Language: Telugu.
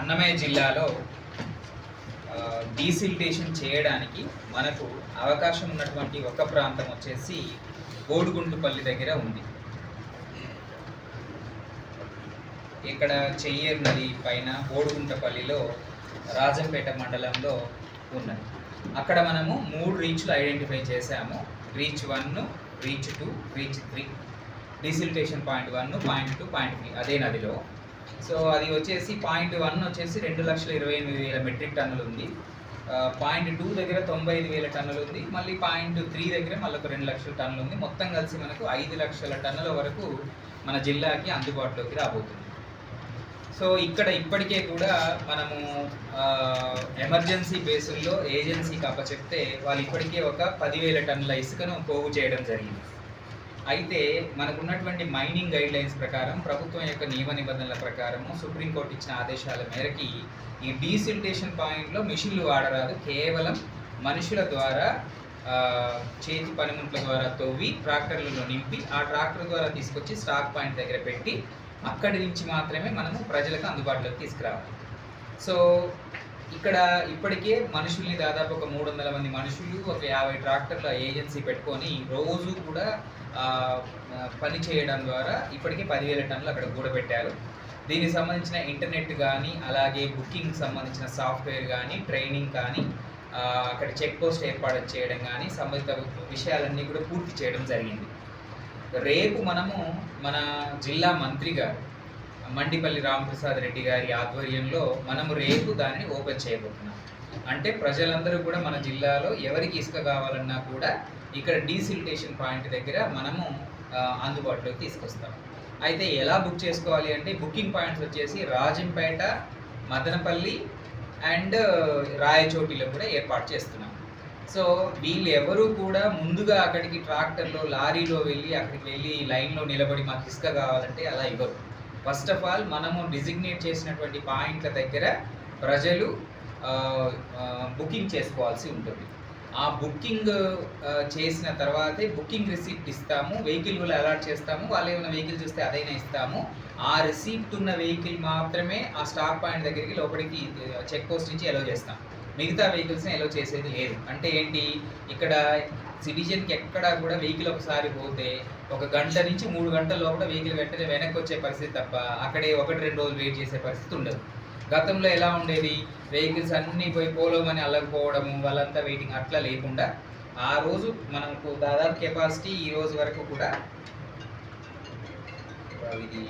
అన్నమయ్య జిల్లాలో డీసిలిటేషన్ డీసిల్టేషన్ చేయడానికి మనకు అవకాశం ఉన్నటువంటి ఒక ప్రాంతం వచ్చేసి బోడుగుంటుపల్లి దగ్గర ఉంది. ఇక్కడ చెయ్యేరు నది పైన బోడుగుంటపల్లిలో రాజంపేట మండలంలో ఉన్నది. అక్కడ మనము మూడు రీచ్లు ఐడెంటిఫై చేశాము. Reach one reach two reach three. Desiltation point one point two point three. అదే నదిలో. సో అది వచ్చేసి పాయింట్ వన్ వచ్చేసి రెండు లక్షల ఇరవై ఎనిమిది వేల మెట్రిక్ టన్నులు ఉంది. పాయింట్ టూ దగ్గర తొంభై ఐదు వేల టన్నులు ఉంది. మళ్ళీ పాయింట్ త్రీ దగ్గర మళ్ళీ ఒక రెండు లక్షల టన్నులు ఉంది. మొత్తం కలిసి మనకు ఐదు లక్షల టన్నుల వరకు మన జిల్లాకి అందుబాటులోకి రాబోతుంది. సో ఇక్కడ ఇప్పటికే కూడా మనము ఎమర్జెన్సీ బేసుల్లో ఏజెన్సీకి అప్పచెప్తే వాళ్ళు ఇప్పటికే ఒక పదివేల టన్నుల ఇసుకను పోగు చేయడం జరిగింది. అయితే మనకున్నటువంటి మైనింగ్ గైడ్ లైన్స్ ప్రకారం ప్రభుత్వం యొక్క నియమ నిబంధనల ప్రకారము సుప్రీంకోర్టు ఇచ్చిన ఆదేశాల మేరకి ఈ డీసిల్టేషన్ పాయింట్లో మిషన్లు వాడరాదు. కేవలం మనుషుల ద్వారా చేతి పనిముట్ల ద్వారా తవ్వి ట్రాక్టర్లలో నింపి ఆ ట్రాక్టర్ ద్వారా తీసుకొచ్చి స్టాక్ పాయింట్ దగ్గర పెట్టి అక్కడి నుంచి మాత్రమే మనము ప్రజలకు అందుబాటులోకి తీసుకురావాలి. సో ఇక్కడ ఇప్పటికే మనుషుల్ని దాదాపు ఒక మూడు వందల మంది మనుషులు ఒక యాభై ట్రాక్టర్ల ఏజెన్సీ పెట్టుకొని రోజు కూడా పని చేయడం ద్వారా ఇప్పటికే పదివేల టన్నులు అక్కడ కూడబెట్టారు. దీనికి సంబంధించిన ఇంటర్నెట్ కానీ అలాగే బుకింగ్ సంబంధించిన సాఫ్ట్వేర్ కానీ ట్రైనింగ్ కానీ అక్కడ చెక్ పోస్ట్ ఏర్పాటు చేయడం కానీ సంబంధిత విషయాలన్నీ కూడా పూర్తి చేయడం జరిగింది. రేపు మనము మన జిల్లా మంత్రి గారు మండిపల్లి రామప్రసాద్ రెడ్డి గారి ఆధ్వర్యంలో మనము రేపు దానిని ఓపెన్ చేయబోతున్నాం. అంటే ప్రజలందరూ కూడా మన జిల్లాలో ఎవరికి ఇసుక కావాలన్నా కూడా ఇక్కడ డీసిల్టేషన్ పాయింట్ దగ్గర మనము అందుబాటులోకి తీసుకొస్తాం. అయితే ఎలా బుక్ చేసుకోవాలి అంటే బుకింగ్ పాయింట్స్ వచ్చేసి రాజంపేట మదనపల్లి అండ్ రాయచోటిలో కూడా ఏర్పాటు చేస్తున్నాం. సో వీళ్ళు ఎవరు కూడా ముందుగా అక్కడికి ట్రాక్టర్లో లారీలో వెళ్ళి అక్కడికి వెళ్ళి లైన్లో నిలబడి మాకు ఇసుక కావాలంటే అలా ఇవ్వరు. ఫస్ట్ ఆఫ్ ఆల్ మనము డిజిగ్నేట్ చేసినటువంటి పాయింట్ల దగ్గర ప్రజలు బుకింగ్ చేసుకోవాల్సి ఉంటుంది. ఆ బుకింగ్ చేసిన తర్వాతే బుకింగ్ రిసీప్ట్ ఇస్తాము. వెహికల్ కూడా అలాట్ చేస్తాము. వాళ్ళు ఏమైనా వెహికల్ చూస్తే అదైనా ఇస్తాము. ఆ రిసీప్ట్ ఉన్న వెహికల్ మాత్రమే ఆ స్టాక్ పాయింట్ దగ్గరికి లోపలికి చెక్ పోస్ట్ నుంచి ఎలో చేస్తాం. మిగతా వెహికల్స్ని ఎలో చేసేది లేదు. అంటే ఏంటి? ఇక్కడ సిటిజన్కి ఎక్కడా కూడా వెహికల్ ఒకసారి పోతే ఒక గంట నుంచి మూడు గంటల లోపల వెహికల్ వెంటనే వెనక్కి వచ్చే పరిస్థితి తప్ప అక్కడే ఒకటి రెండు రోజులు వెయిట్ చేసే పరిస్థితి ఉండదు. గతంలో ఎలా ఉండేది? వెహికల్స్ అన్నీ పోయి పోలోమని అల్లకపోవడము వాళ్ళంతా వెయిటింగ్ అట్లా లేకుండా ఆ రోజు మనకు దాదాపు కెపాసిటీ ఈ రోజు వరకు కూడా ఇది